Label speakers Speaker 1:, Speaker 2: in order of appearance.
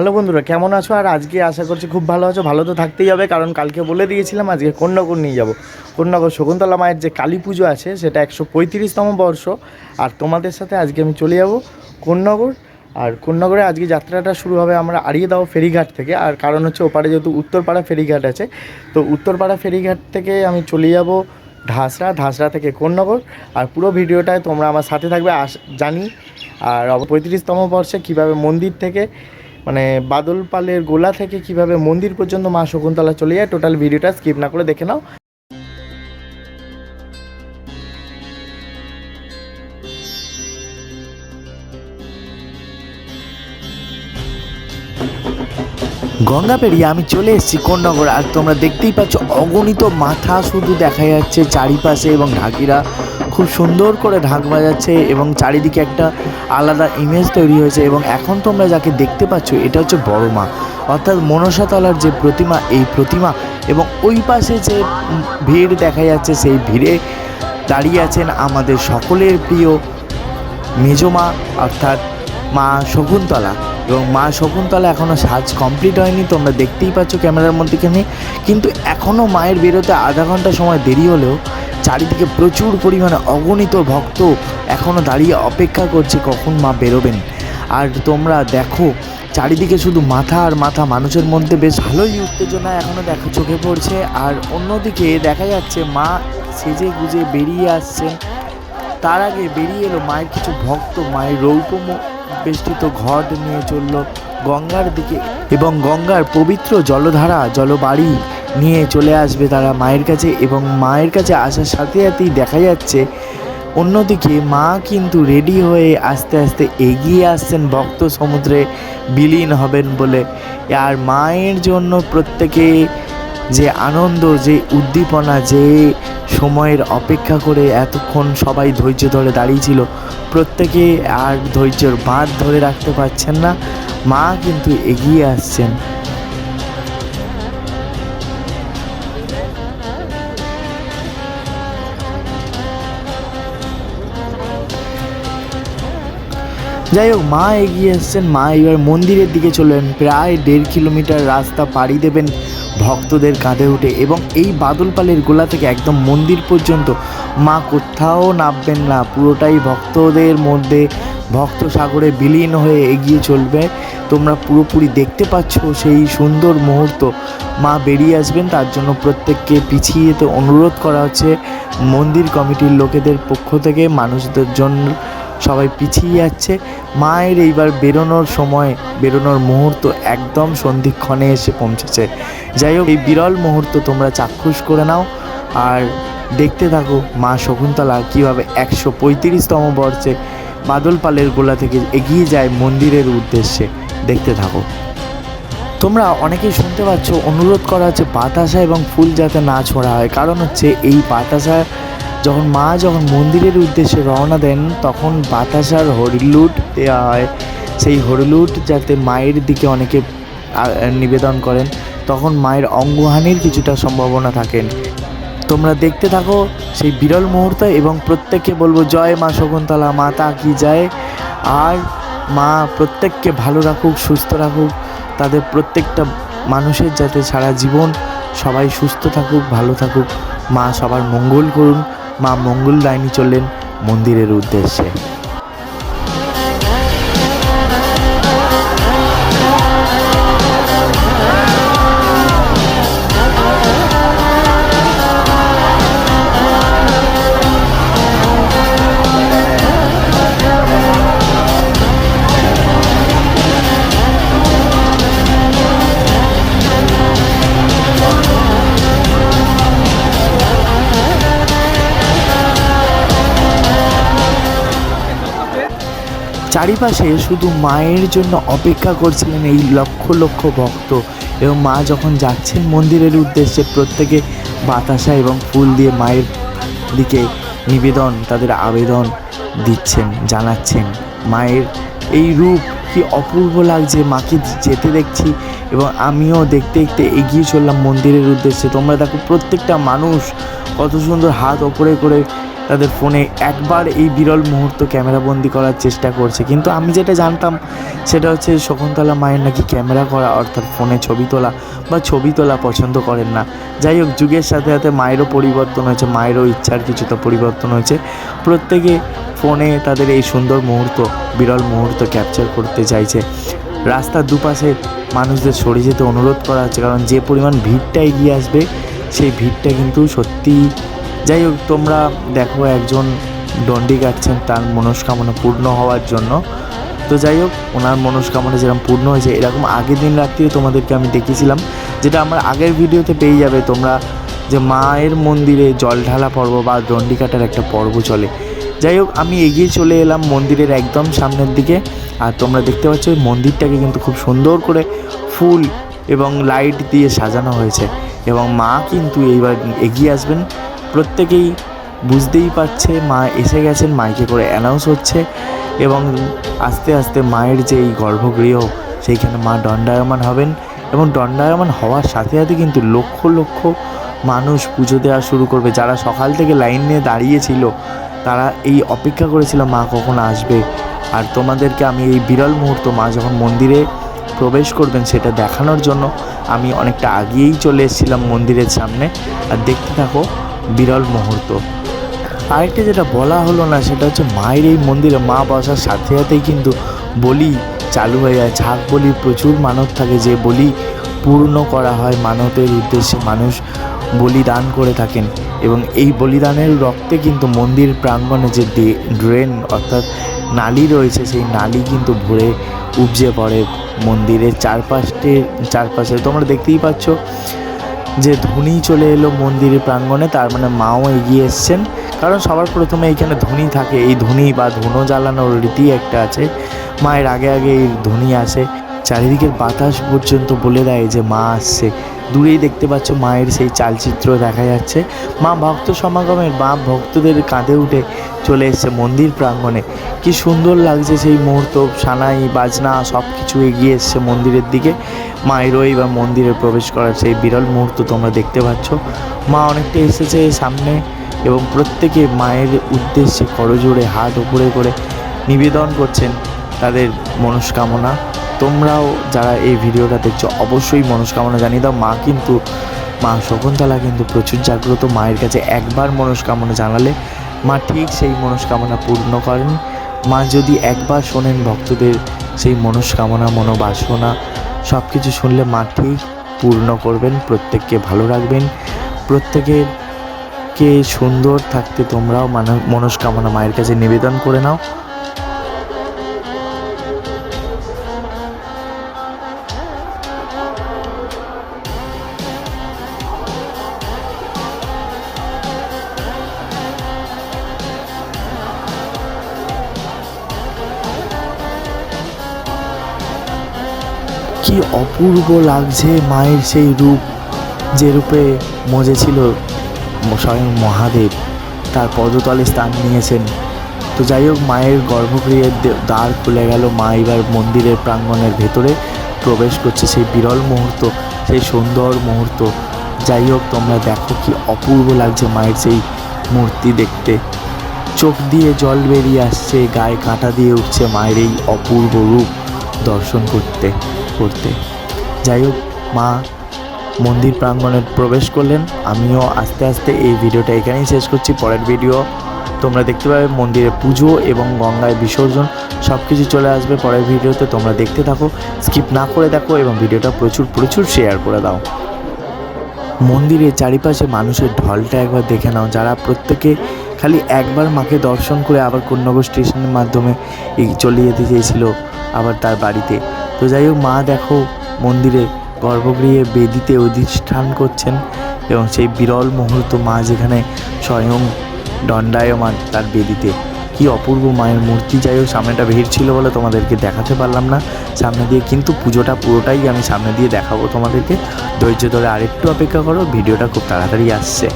Speaker 1: Hello বন্ধুরা, কেমন আছো? আর আজকে আশা করছি খুব ভালো আছো। ভালো তো থাকতেই হবে, কারণ কালকে বলে দিয়েছিলাম আজকে কন্যাগর নিয়ে যাব। কন্যাগর শকুন্তলা মায়ের যে কালী পুজো আছে, সেটা একশো পঁয়ত্রিশতম বর্ষ। আর তোমাদের সাথে আজকে আমি চলে যাব কন্যাগর আর কন্যাগরে আজকে যাত্রাটা শুরু হবে আমরা আড়িয়ে দাও ফেরিঘাট থেকে। আর কারণ হচ্ছে ওপারে যেহেতু উত্তরপাড়া ফেরিঘাট আছে, তো উত্তরপাড়া ফেরিঘাট থেকে আমি চলে যাব ঢাসরা ঢাসরা থেকে কন্যাগর আর পুরো ভিডিওটায় তোমরা আমার সাথে থাকবে আস জানি। আর পঁয়ত্রিশতম বর্ষে কীভাবে মন্দির থেকে মানে বাদল পালের গোলা থেকে কীভাবে মন্দির পর্যন্ত মা শকুন্তলা চলে যায় টোটাল ভিডিওটা স্কিপ না করে দেখে নাও। গঙ্গা পেরিয়ে আমি চলে এসেছি কোন্নগর, আর তোমরা দেখতেই পাচ্ছ অগণিত মাথা শুধু দেখা যাচ্ছে চারিপাশে এবং ঢাকিরা খুব সুন্দর করে ঢাক বাজাচ্ছে এবং চারিদিকে একটা আলাদা ইমেজ তৈরি হয়েছে এবং এখন তোমরা যাকে দেখতে পাচ্ছ, এটা হচ্ছে বড় মা। অর্থাৎ মনসাতলার যে প্রতিমা, এই প্রতিমা এবং ওই পাশে যে ভিড় দেখা যাচ্ছে, সেই ভিড়ে দাঁড়িয়ে আছেন আমাদের সকলের প্রিয় মেজমা অর্থাৎ মা শকুন্তলা। এবং মা শকুন্তলা এখনও সাজ কমপ্লিট হয়নি, তোমরা দেখতেই পাচ্ছ ক্যামেরার মধ্যেখানে কিন্তু এখনও মায়ের বেরোতে আধা ঘণ্টা সময় দেরি হলেও চারিদিকে প্রচুর পরিমাণে অগণিত ভক্ত এখনও দাঁড়িয়ে অপেক্ষা করছে কখন মা বেরোবেন। আর তোমরা দেখো, চারিদিকে শুধু মাথা আর মাথা, মানুষের মধ্যে বেশ ভালোই উত্তেজনা এখনও দেখো চোখে পড়ছে। আর অন্যদিকে দেখা যাচ্ছে মা সেজে গুজে বেরিয়ে আসছেন। তার আগে বেরিয়ে এলো মায়ের কিছু ভক্ত, মায়ের রৌপম বেষ্টিত ঘট নিয়ে চলল গঙ্গার দিকে। এবং গঙ্গার পবিত্র জলধারা, জলবাড়ি নিয়ে চলে আসবে তারা মায়ের কাছে এবং মায়ের কাছে আসার সাথে সাথেই দেখা যাচ্ছে, অন্যদিকে মা কিন্তু রেডি হয়ে আস্তে আস্তে এগিয়ে আসছেন ভক্ত সমুদ্রে বিলীন হবেন বলে। আর মায়ের জন্য প্রত্যেকে যে আনন্দ, যে উদ্দীপনা, যে সময়ের অপেক্ষা করে এতক্ষণ সবাই ধৈর্য ধরে দাঁড়িয়েছিল প্রত্যেকে আর ধৈর্যর বাঁধ ধরে রাখতে পারছেন না। মা কিন্তু এগিয়ে আসছেন। যাই হোক, মা এগিয়ে এসছেন। মা এবার মন্দিরের দিকে চললেন প্রায় দেড় কিলোমিটার রাস্তা পাড়ি দেবেন ভক্তদের কাঁধে উঠে এবং এই বাদলপালের গোলা থেকে একদম মন্দির পর্যন্ত। মা কোথাও নামবেন না, পুরোটাই ভক্তদের মধ্যে ভক্ত সাগরে বিলীন হয়ে এগিয়ে চলবে। তোমরা পুরোপুরি দেখতে পাচ্ছ সেই সুন্দর মুহূর্ত। মা বেরিয়ে আসবেন, তার জন্য প্রত্যেককে পিছিয়ে যেতে অনুরোধ করা হচ্ছে। মন্দির কমিটির লোকেদের পক্ষ থেকে, মানুষদের জন্য সবাই পিছিয়ে যাচ্ছে। মায়ের এইবার বেরোনোর সময়, বেরোনোর মুহূর্ত একদম সন্ধিক্ষণে এসে পৌঁছেছে। যাই হোক, এই বিরল মুহূর্ত তোমরা চাক্ষুষ করে নাও। আর দেখতে থাকো মা শকুন্তলা কীভাবে একশো পঁয়ত্রিশতম বর্ষে বাদল পালের গোলা থেকে এগিয়ে যায় মন্দিরের উদ্দেশ্যে। দেখতে থাকো। তোমরা অনেকেই শুনতে পাচ্ছ, অনুরোধ করা হচ্ছে বাতাসা এবং ফুল যাতে না ছোড়া হয়। কারণ হচ্ছে এই বাতাসা যখন মা যখন মন্দিরের উদ্দেশ্যে রওনা দেন, তখন বাতাসার হরিলুট দেওয়া হয়। সেই হরিলুট যাতে মায়ের দিকে অনেকে নিবেদন করেন, তখন মায়ের অঙ্গহানির কিছুটা সম্ভাবনা থাকেন। তোমরা দেখতে থাকো সেই বিরল মুহূর্ত এবং প্রত্যেককে বলব, জয় মা শকুন্তলা, মাতা কি যায় আর মা প্রত্যেককে ভালো রাখুক, সুস্থ রাখুক, তাদের প্রত্যেকটা মানুষের যাতে সারা জীবন সবাই সুস্থ থাকুক, ভালো থাকুক, মা সবার মঙ্গল করুন। মা মঙ্গল দায়নি চললেন মন্দিরের উদ্দেশ্যে। চারিপাশে শুধু মায়ের জন্য অপেক্ষা করছিলেন এই লক্ষ লক্ষ ভক্ত। এবং মা যখন যাচ্ছেন মন্দিরের উদ্দেশ্যে, প্রত্যেকে বাতাসা এবং ফুল দিয়ে মায়ের দিকে নিবেদন, তাদের আবেদন দিচ্ছেন, জানাচ্ছেন। মায়ের এই রূপ কি অপূর্ব লাগছে, মাকে যেতে দেখছি এবং আমিও দেখতে দেখতে এগিয়ে চললাম মন্দিরের উদ্দেশ্যে। তোমরা দেখো প্রত্যেকটা মানুষ কত সুন্দর হাত ওপরে করে তাদের ফোনে একবার এই বিরল মুহূর্ত ক্যামেরা ক্যামেরাবন্দি করার চেষ্টা করছে। কিন্তু আমি যেটা জানতাম, সেটা হচ্ছে শকুন্তলা মায়ের নাকি ক্যামেরা করা, অর্থাৎ ফোনে ছবি তোলা বা ছবি তোলা পছন্দ করেন না। যাই হোক, যুগের সাথে সাথে মায়েরও পরিবর্তন হয়েছে, মায়েরও ইচ্ছার কিছুটা পরিবর্তন হয়েছে। প্রত্যেকে ফোনে তাদের এই সুন্দর মুহূর্ত, বিরল মুহূর্ত ক্যাপচার করতে চাইছে। রাস্তার দুপাশে মানুষদের সরে যেতে অনুরোধ করা হচ্ছে, কারণ যে পরিমাণ ভিড়টা এগিয়ে আসবে, সেই ভিড়টা কিন্তু সত্যি যাই হোক, তোমরা দেখো একজন দণ্ডি কাটছেন তার মনস্কামনা পূর্ণ হওয়ার জন্য। তো যাই হোক, ওনার মনস্কামনা যেরকম পূর্ণ হয়েছে, এরকম আগের দিন রাত্রিও তোমাদেরকে আমি দেখেছিলাম যেটা আমার আগের ভিডিওতে পেয়ে যাবে তোমরা, যে মায়ের মন্দিরে জল ঢালা পর্ব বা দণ্ডি কাটার একটা পর্ব চলে। যাই হোক, আমি এগিয়ে চলে এলাম মন্দিরের একদম সামনের দিকে, আর তোমরা দেখতে পাচ্ছ ওই মন্দিরটাকে কিন্তু খুব সুন্দর করে ফুল এবং লাইট দিয়ে সাজানো হয়েছে। এবং মা কিন্তু এইবার এগিয়ে আসবেন প্রত্যেকেই বুঝতেই পারছে, মা এসে গেছেন মাইকে করে অ্যানাউন্স হচ্ছে এবং আস্তে আস্তে মায়ের যে এই গর্ভগৃহ, সেইখানে মা দণ্ডায়মান হবেন এবং দণ্ডায়মান হওয়ার সাথে সাথে কিন্তু লক্ষ লক্ষ মানুষ পুজো দেওয়া শুরু করবে। যারা সকাল থেকে লাইন নিয়ে দাঁড়িয়েছিল, তারা এই অপেক্ষা করেছিল, মা কখন আসবে? আর তোমাদেরকে আমি এই বিরল মুহূর্ত, মা যখন মন্দিরে প্রবেশ করবেন, সেটা দেখানোর জন্য আমি অনেকটা আগিয়েই চলে এসেছিলাম মন্দিরের সামনে। আর দেখতে থাকো বিরল মুহূর্ত। আরেকটা যেটা বলা হলো না, সেটা হচ্ছে মায়ের এই মন্দিরে মা বসার সাথে সাথেই কিন্তু বলি চালু হয়ে যায়। ঝাঁক বলির প্রচুর মানত থাকে, যে বলি পূর্ণ করা হয় মানতের উদ্দেশ্যে। মানুষ বলিদান করে থাকেন এবং এই বলিদানের রক্তে কিন্তু মন্দির প্রাঙ্গণে যে ড্রেন অর্থাৎ নালি রয়েছে, সেই নালি কিন্তু ভরে উপজে পড়ে মন্দিরের চারপাশে চারপাশে। তোমরা দেখতেই পাচ্ছ যে ধুনি চলে এলো মন্দিরের প্রাঙ্গণে, তার মানে মাও এগিয়ে এসছেন। কারণ সবার প্রথমে এইখানে ধুনি থাকে। এই ধুনি বা ধুনো জ্বালানোর রীতি একটা আছে। মায়ের আগে আগে এই ধুনি আসে। চারিদিকের বাতাস পর্যন্ত বলে দেয় যে মা আসছে। দূরেই দেখতে পাচ্ছ মায়ের সেই চালচিত্র দেখা যাচ্ছে। মা ভক্ত সমাগমের মা ভক্তদের কাঁধে উঠে চলে এসছে মন্দির প্রাঙ্গণে। কি সুন্দর লাগছে সেই মুহূর্ত, সানাই, বাজনা সব কিছু এগিয়ে এসছে মন্দিরের দিকে। মায়েরও এবার মন্দিরে প্রবেশ করার সেই বিরল মুহূর্ত তোমরা দেখতে পাচ্ছ। মা অনেকটা এসেছে সামনে এবং প্রত্যেকে মায়ের উদ্দেশ্যে করজোড়ে হাত উপরে করে নিবেদন করছেন তাদের মনস্কামনা। তোমরাও যারা এই ভিডিওটা দেখছ, অবশ্যই মনস্কামনা জানিয়ে দাও। মা কিন্তু, মা শকুন্তলা কিন্তু প্রচুর জাগ্রত। মায়ের কাছে একবার মনস্কামনা জানালে মা ঠিক সেই মনস্কামনা পূর্ণ করেন। মা যদি একবার শোনেন ভক্তদের সেই মনস্কামনা, মনোবাসনা সব কিছু শুনলে মা ঠিক পূর্ণ করবেন, প্রত্যেককে ভালো রাখবেন। প্রত্যেকের কে সুন্দর থাকতে তোমরাও মানো মনস্কামনা মায়ের কাছে নিবেদন করে নাও। কি অপূর্ব লাগছে মায়ের সেই রূপ যে রূপে মজেছিল স্বয়ং মহাদেব। তার পদতলে স্থান নিয়েছেন। তো যাই হোক, মায়ের গর্ভগৃহের দ্বার খুলে গেল। মা এবার মন্দিরের প্রাঙ্গণের ভেতরে প্রবেশ করছে সেই বিরল মুহূর্ত, সেই সুন্দর মুহূর্ত। যাই হোক, তোমরা দেখো কি অপূর্ব লাগছে মায়ের সেই মূর্তি দেখতে। চোখ দিয়ে জল বেরিয়ে আসছে, গায়ে কাঁটা দিয়ে উঠছে মায়ের এই অপূর্ব রূপ দর্শন করতে। করতে। যাই হোক মা মন্দির প্রাঙ্গণে প্রবেশ করলেন। আমিও আস্তে আস্তে এই ভিডিওটা এখানেই শেষ করছি। পরের ভিডিও তোমরা দেখতে পাবে মন্দিরে পুজো এবং গঙ্গায় বিসর্জন। সব কিছু চলে আসবে পরের ভিডিওতে, তোমরা দেখতে থাকো, স্কিপ না করে দেখো এবং ভিডিওটা প্রচুর প্রচুর শেয়ার করে দাও। মন্দিরের চারিপাশে মানুষের ঢলটা একবার দেখে নাও। যারা প্রত্যেকে খালি একবার মাকে দর্শন করে আবার কন্যাগর স্টেশনের মাধ্যমে চলে যেতে চেয়েছিল, আবার তার বাড়িতে। তো যাই হোক, মা দেখো, মন্দিরে গর্ভগৃহে বেদিতে অধিষ্ঠান করছেন এবং সেই বিরল মুহূর্ত মা যেখানে স্বয়ং দণ্ডায়মান তার বেদিতে। কি অপূর্ব মায়ের মূর্তি, যাই হোক, সামনেটা ভিড় ছিল বলে তোমাদেরকে দেখাতে পারলাম না। সামনে দিয়ে কিন্তু পুজোটা পুরোটাই আমি সামনে দিয়ে দেখাবো তোমাদেরকে। ধৈর্য ধরে আরেকটু অপেক্ষা করো, ভিডিওটা খুব তাড়াতাড়ি আসছে।